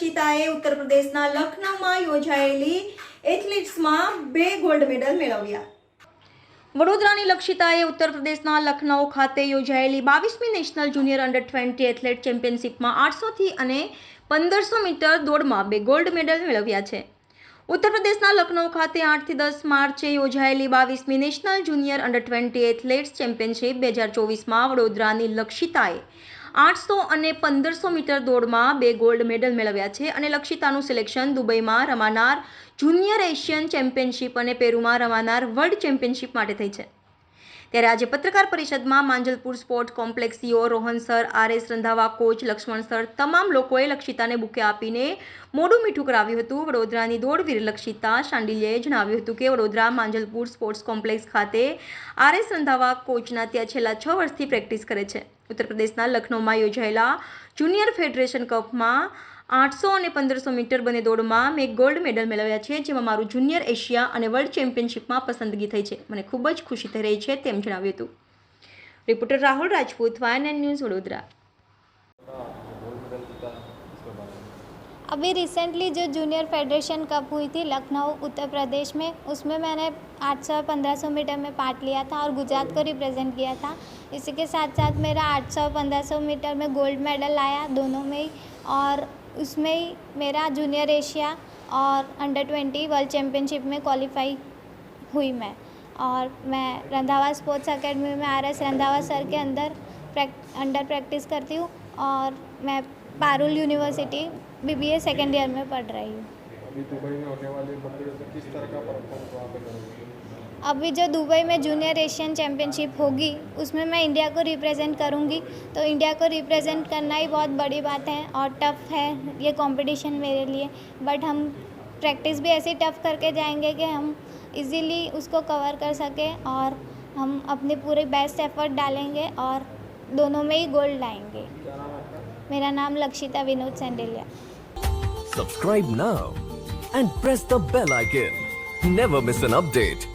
હર્ષિતાએ ઉત્તર પ્રદેશના લખનૌમાં યોજાયેલી એથ્લેટ્સમાં બે ગોલ્ડ મેડલ મેળવ્યા વડોદરાની લક્ષિતાએ ઉત્તર પ્રદેશના લખનૌ ખાતે યોજાયેલી બાવીસમી national junior under twenty athlete ચેમ્પિયનશિપમાં આઠસોથી અને પંદરસો મીટર દોડમાં બે ગોલ્ડ મેડલ મેળવ્યા છે ઉત્તર પ્રદેશના લખનૌ ખાતે આઠથી દસ માર્ચે યોજાયેલી બાવીસમી national junior under twenty athletes championship બે હજાર ચોવીસમાં વડોદરાની લક્ષિતાએ આઠસો અને પંદરસો મીટર દોડમાં બે ગોલ્ડ મેડલ મેળવ્યા છે અને લક્ષિતાનું સિલેક્શન દુબઈમાં રમાનાર જુનિયર એશિયન ચેમ્પિયનશિપ અને પેરુમાં રમાનાર વર્લ્ડ ચેમ્પિયનશિપ માટે થઈ છે ત્યારે આજે પત્રકાર પરિષદમાં Manjalpur sport complex CO Rohan sir R S Randhawa coach Laxman sir તમામ લોકોએ લક્ષિતાને બુકે આપીને મોડું મીઠું કરાવ્યું હતું વડોદરાની દોડવીર લક્ષિતા શાંડિલ્યએ જણાવ્યું હતું કે વડોદરા માંજલપુર સ્પોર્ટ્સ કોમ્પ્લેક્સ ખાતે આરએસ રંધાવા કોચના ત્યાં છેલ્લા છ વર્ષથી પ્રેક્ટિસ કરે છે ઉત્તર પ્રદેશના લખનૌમાં યોજાયેલા જુનિયર ફેડરેશન કપમાં આઠસો અને પંદરસો મીટર બંને દોડમાં મેં ગોલ્ડ મેડલ મેળવ્યા છે જેમાં મારું જુનિયર એશિયા અને વર્લ્ડ ચેમ્પિયનશિપમાં પસંદગી થઈ છે મને ખૂબ જ ખુશી થઈ રહી છે તેમ જણાવ્યું હતું રિપોર્ટર રાહુલ રાજપૂત વાયન ન્યૂઝ વડોદરા अभी रिसेंटली जो जूनियर फेडरेशन कप हुई थी लखनऊ उत्तर प्रदेश में उसमें मैंने 800 1500 मीटर में पार्ट लिया था और गुजरात को रिप्रेजेंट किया था इसी के साथ साथ मेरा 800 1500 मीटर में गोल्ड मेडल आया दोनों में ही और उसमें ही मेरा जूनियर एशिया और अंडर ट्वेंटी वर्ल्ड चैम्पियनशिप में क्वालिफाई हुई मैं और मैं रंधावा स्पोर्ट्स अकेडमी में आर एस रंधावा सर के अंदर प्रैक्ट अंडर प्रैक्टिस करती हूँ और मैं Parul university B B A second year में पढ़ रही हूँ अभी जो दुबई में जूनियर एशियन चैम्पियनशिप होगी उसमें मैं इंडिया को रिप्रेजेंट करूँगी तो इंडिया को रिप्रेजेंट करना ही बहुत बड़ी बात है और टफ़ है ये कंपटीशन मेरे लिए बट हम प्रैक्टिस भी ऐसी टफ़ करके जाएंगे कि हम इजीली उसको कवर कर सकें और हम अपने पूरे बेस्ट एफर्ट डालेंगे और दोनों में ही गोल्ड लाएंगे मेरा नाम Lakshita Vinod सेंडेलिया Subscribe now and press the bell icon. Never miss an update.